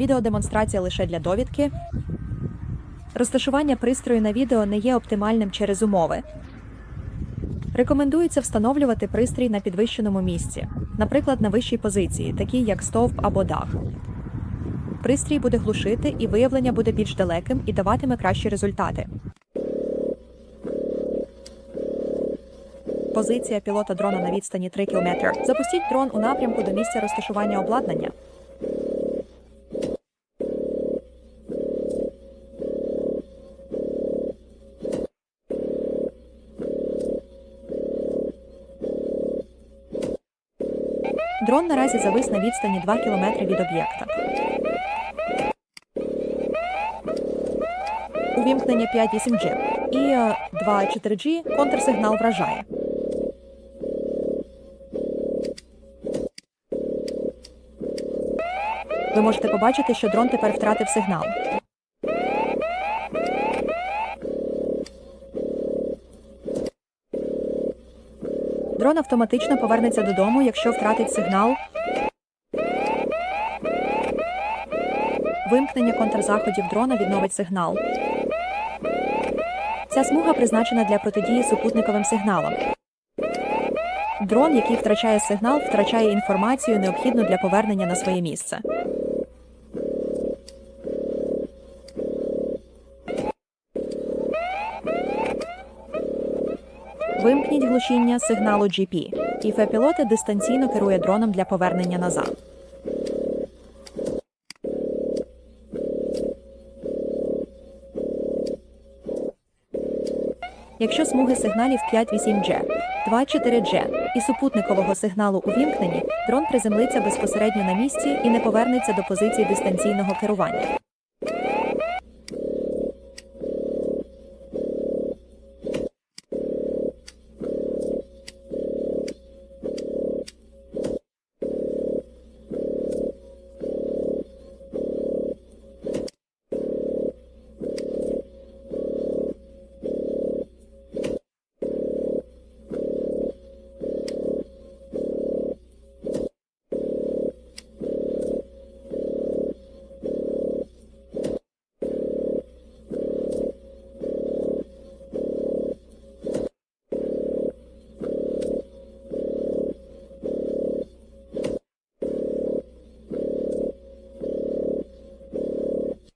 Відеодемонстрація лише для довідки. Розташування пристрою на відео не є оптимальним через умови. Рекомендується встановлювати пристрій на підвищеному місці, наприклад, на вищій позиції, такій як стовп або дах. Пристрій буде глушити і виявлення буде більш далеким і даватиме кращі результати. Позиція пілота дрона на відстані 3 км. Запустіть дрон у напрямку до місця розташування обладнання. Дрон наразі завис на відстані 2 км від об'єкта. Увімкнення 5-8G і е, 2-4G контрсигнал вражає. Ви можете побачити, що дрон тепер втратив сигнал. Дрон автоматично повернеться додому, якщо втратить сигнал. Вимкнення контрзаходів дрона відновить сигнал. Ця смуга призначена для протидії супутниковим сигналам. Дрон, який втрачає сигнал, втрачає інформацію, необхідну для повернення на своє місце. Вимкніть глушіння сигналу GP. ІФ-пілоти дистанційно керує дроном для повернення назад. Якщо смуги сигналів 5-8G, 2-4G і супутникового сигналу увімкнені, дрон приземлиться безпосередньо на місці і не повернеться до позиції дистанційного керування.